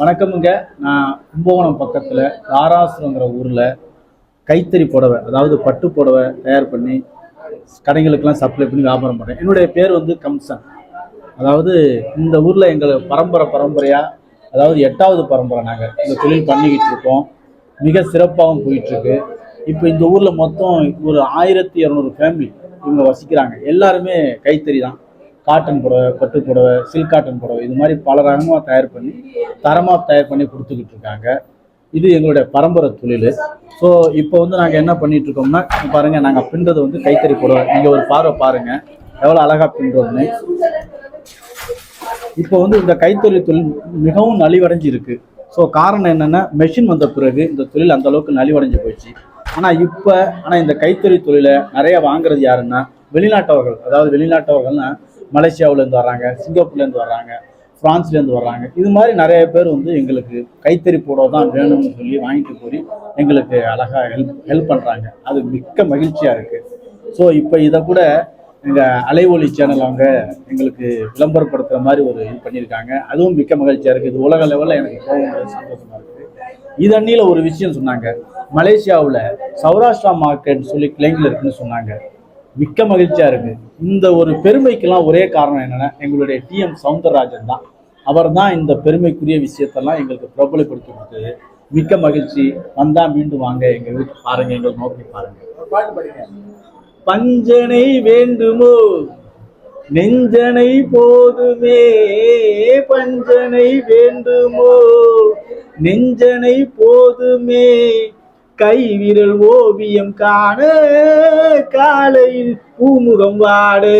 வணக்கமுங்க. நான் கும்பகோணம் பக்கத்தில் தாராசுரங்கிற ஊரில் கைத்தறி புடவை அதாவது பட்டு புடவை தயார் பண்ணி கடைகளுக்கெல்லாம் சப்ளை பண்ணி வியாபாரம் பண்ணுறேன் என்னுடைய பேர் வந்து கம்சன். அதாவது இந்த ஊரில் எங்கள் பரம்பரை பரம்பரையாக அதாவது எட்டாவது பரம்பரை நாங்கள் இந்த தொழில் பண்ணிக்கிட்டு இருக்கோம். மிக சிறப்பாகவும் போயிட்டுருக்கு. இப்போ இந்த ஊரில் மொத்தம் ஒரு ஆயிரத்தி இரநூறு ஃபேமிலி இவங்க வசிக்கிறாங்க. எல்லாருமே கைத்தறி தான். காட்டன் புடவை பட்டு புடவை சில்க் காட்டன் புடவை இது மாதிரி பல ரகமாக தயார் பண்ணி தரமாக தயார் பண்ணி கொடுத்துக்கிட்டு இருக்காங்க. இது எங்களுடைய பரம்பரை தொழில். ஸோ இப்போ வந்து நாங்கள் என்ன பண்ணிட்டு இருக்கோம்னா பாருங்கள் பாருங்க நாங்கள் பின்றது வந்து கைத்தறி புடவை. நீங்கள் ஒரு பார்வை பாருங்க. எவ்வளோ அழகாக பின்றோம்னு இப்போ வந்து இந்த கைத்தொழில் தொழில் மிகவும் நலிவடைஞ்சு இருக்கு ஸோ காரணம் என்னன்னா மெஷின் வந்த பிறகு இந்த தொழில் அந்த அளவுக்கு நலிவடைஞ்சு போயிடுச்சு. ஆனால் இப்போ ஆனால் இந்த கைத்தறி தொழிலை நிறைய வாங்குறது யாருன்னா வெளிநாட்டவர்கள். அதாவது வெளிநாட்டவர்கள்னா மலேசியாவுலேருந்து வர்றாங்க சிங்கப்பூர்லேருந்து வர்றாங்க ஃப்ரான்ஸ்லேருந்து வர்றாங்க இது மாதிரி நிறைய பேர் வந்து எங்களுக்கு கைத்தறி போட தான் வேணும்னு சொல்லி வாங்கிட்டு போய் எங்களுக்கு அழகாக ஹெல்ப் ஹெல்ப் பண்ணுறாங்க அது மிக்க மகிழ்ச்சியாக இருக்குது ஸோ இப்போ இதை கூட எங்கள் அலைவொலி சேனல் அவங்க எங்களுக்கு விளம்பரப்படுத்துகிற மாதிரி ஒரு இது பண்ணியிருக்காங்க. அதுவும் மிக்க மகிழ்ச்சியாக இருக்குது இது உலக லெவலில் எனக்கு போகும்போது சந்தோஷமாக இருக்குது இது அன்னியில் ஒரு விஷயம் சொன்னாங்க. மலேசியாவில் சௌராஷ்டிரா மார்க்கெட் சொல்லி கிளைங்கில் இருக்குன்னு சொன்னாங்க. மிக்க மகிழ்ச்சியாக இருக்குது இந்த ஒரு பெருமைக்கெல்லாம் ஒரே காரணம் என்னென்னா எங்களுடைய டிஎம் சவுந்தரராஜன் தான். அவர் தான் இந்த பெருமைக்குரிய விஷயத்தெல்லாம் எங்களுக்கு பிரபலப்படுத்தி கொடுத்தது மிக்க மகிழ்ச்சி. வந்தா மீண்டும் வாங்க எங்க வீட்டு பாருங்க எங்களை நோக்கி பாருங்க. பஞ்சனை வேண்டுமோ? நெஞ்சனை போதுமே. பஞ்சனை வேண்டுமோ? நெஞ்சனை போதுமே. கைவிரல் ஓவியம் காண காலையில் பூமுகம் வாடு.